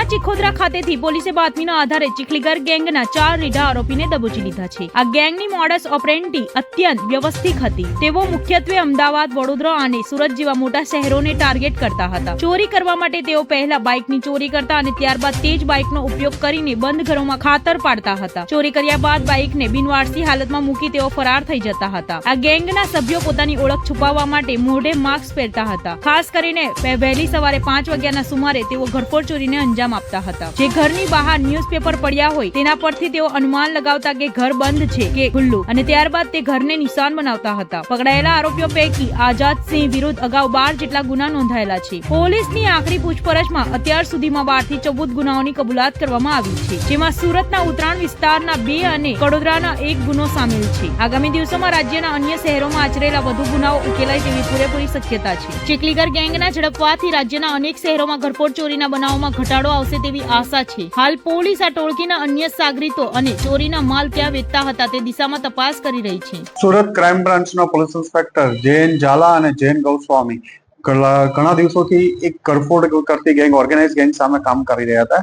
સુરતના ચિખોદરા ખાતેથી પોલીસે બાતમીના આધારે ચીખલીગર ગેંગના ચાર રીઢા આરોપીને દબોચી લીધા છે. આ ગેંગની મોડસ ઓપરેન્ટી અત્યંત વ્યવસ્થિત હતી. તેઓ મુખ્યત્વે અમદાવાદ, વડોદરા અને સુરત જેવા મોટા શહેરોને ટાર્ગેટ કરતા હતા. ચોરી કરવા માટે તેઓ પહેલા બાઇકની ચોરી કરતા અને ત્યારબાદ તે જ બાઇકનો ઉપયોગ કરીને બંધ ઘરોમાં ખાતર પાડતા હતા. ચોરી કર્યા બાદ બાઇકને બિનવારસી હાલતમાં મૂકી તેઓ ફરાર થઈ જતા હતા. આ ગેંગના સભ્યો પોતાની ઓળખ છુપાવવા માટે મોઢે માસ્ક પહેરતા હતા. ખાસ કરીને વહેલી સવારે પાંચ વાગ્યાના સુમારે તેઓ ઘરફોડ ચોરીને અંજામ આપતા હતા. જે ઘરની બહાર ન્યૂઝપેપર પડ્યા હોય, તેના પરથી તેઓ અનુમાન લગાવતા કે ઘર બંધ છે કે ખુલ્લું. અને ત્યારબાદ તે ઘરને નિશાન બનાવતા હતા. પકડાયેલા આરોપીઓ પૈકી આઝાદ સિંહ વિરુદ્ધ અગાઉ બાર જેટલા ગુના નોંધાયેલા છે. પોલીસની આખરી પૂછપરછમાં અત્યાર સુધીમાં બારથી ચૌદ ગુનાઓની કબૂલાત કરવામાં આવી છે, જેમાં સુરતના ઉત્તરાયણ વિસ્તારના બે અને વડોદરાના એક ગુનો સામેલ છે. આગામી દિવસોમાં રાજ્યના અન્ય શહેરોમાં આચરેલા વધુ ગુનાઓ ઉકેલાય તેવી પૂરેપૂરી શક્યતા છે. ચીકલીગર ગેંગના ઝડપવાથી રાજ્યના અનેક શહેરોમાં ઘરફોડ ચોરીના બનાવોમાં ઘટાડો આવશે તેવી આશા છે. હાલ પોલીસ આ ટોળકીના અન્ય સાગરીતો અને ચોરીના માલ ક્યાં વેચતા હતા તે દિશામાં તપાસ કરી રહી છે. સુરત ક્રાઇમ બ્રાન્ચના પોલીસ ઇન્સ્પેક્ટર જૈન ઝાલા અને જૈન ગૌસ્વામી ઘણા દિવસોથી એક કરફોડ કરતી ગેંગ ઓર્ગેનાઇઝ ગેંગ સામે કામ કરી રહ્યા હતા.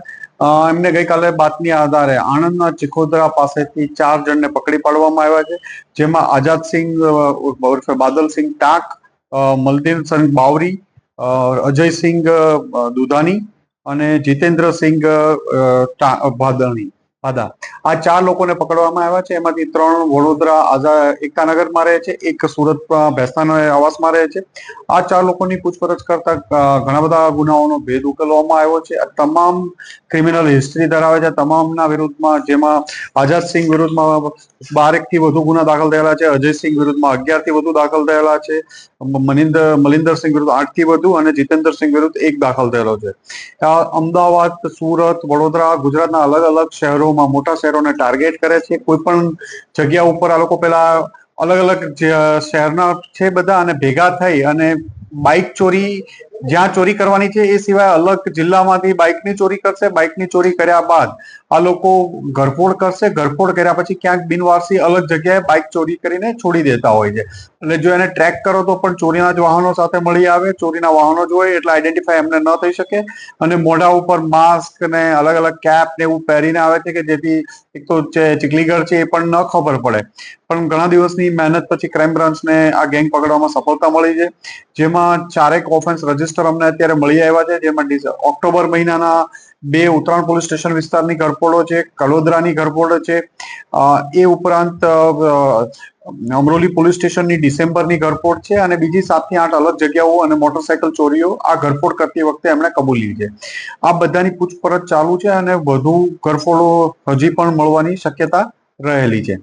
એમને ગઈકાલે બાતમી આધારે આણંદના ચિખોદરા પાસેથી ચાર જણને પકડી પાડવામાં આવ્યા છે જેમાં આઝાદસિંહ ઉર્ફે બાદલસિંહ ટાંક અ, મલદીનસિંહ બાવરી અજયસિંહ દુધાની અને જીતેન્દ્રસિંહ અ, ટા- ભાદણી ભાદા. આ ચાર લોકોને પકડવામાં આવ્યા છે. એમાંથી ત્રણ વડોદરા આઝાદ એકતાનગરમાં રહે છે. એક સુરત ભેસ્તાના આવાસમાં રહે છે. આ ચાર લોકોની પૂછપરછ કરતા ઘણા બધા ગુનાઓનો ભેદ ઉકેલવામાં આવ્યો છે. આ તમામ ક્રિમિનલ હિસ્ટ્રી ધરાવે છે. તમામના વિરુદ્ધમાં જેમાં આઝાદસિંહ વિરુદ્ધમાં બારેકથી વધુ ગુના દાખલ થયેલા છે. અજયસિંહ વિરુદ્ધમાં અગિયારથી વધુ દાખલ થયેલા છે. મનિંદર મલિંદરસિંહ વિરુદ્ધ આઠથી વધુ અને જીતેન્દ્રસિંહ વિરુદ્ધ એક દાખલ થયેલો છે. આ અમદાવાદ, સુરત, વડોદરા, ગુજરાતના અલગ અલગ શહેરોમાં મોટા શહેરોને ટાર્ગેટ કરે છે. કોઈ પણ જગ્યા ઉપર આ લોકો પેલા અલગ અલગ શહેરના છે બધા અને ભેગા થઈ અને બાઇક ચોરી, જ્યાં ચોરી કરવાની છે એ સિવાય અલગ જિલ્લામાંથી બાઇકની ચોરી કરશે. બાઇકની ચોરી કર્યા બાદ આ લોકો ઘરફોડ કરશે, ઘરફોડ કર્યા પછી ક્યાંક બિનવારસી અલગ જગ્યાએ બાઇક ચોરી કરીને છોડી દેતા હોય છે. એટલે જો એને ટ્રેક કરો તો પણ ચોરીના જ વાહનો સાથે મળી આવે, ચોરીના વાહનો જ હોય એટલે આઈડેન્ટિફાય એમને ન થઈ શકે. અને મોઢા ઉપર માસ્ક ને અલગ અલગ કેપ ને એવું પહેરીને આવે છે કે જેથી એક તો ચીકલીગર છે એ પણ ન ખબર પડે. પણ ઘણા દિવસની મહેનત પછી ક્રાઇમ બ્રાન્ચને આ ગેંગ પકડવામાં સફળતા મળી છે. જેમાં ચારેક ઓફેન્સ રજિસ્ટર અમને અત્યારે મળી આવ્યા છે. જેમાં ઓક્ટોબર મહિનાના બે ઉત્તરાયણ પોલીસ સ્ટેશન વિસ્તારની ઘરફોડો છે, કલોદરાની ઘરફોડો છે એ ઉપરાંત અમરોલી પોલીસ સ્ટેશનની ડિસેમ્બરની ઘરફોડ છે અને બીજી સાતથી આઠ અલગ જગ્યાઓ અને મોટરસાયકલ ચોરીઓ આ ઘરફોડ કરતી વખતે એમણે કબૂલી છે. આ બધાની પૂછપરછ ચાલુ છે અને વધુ ઘરફોડો હજી પણ મળવાની શક્યતા રહેલી છે.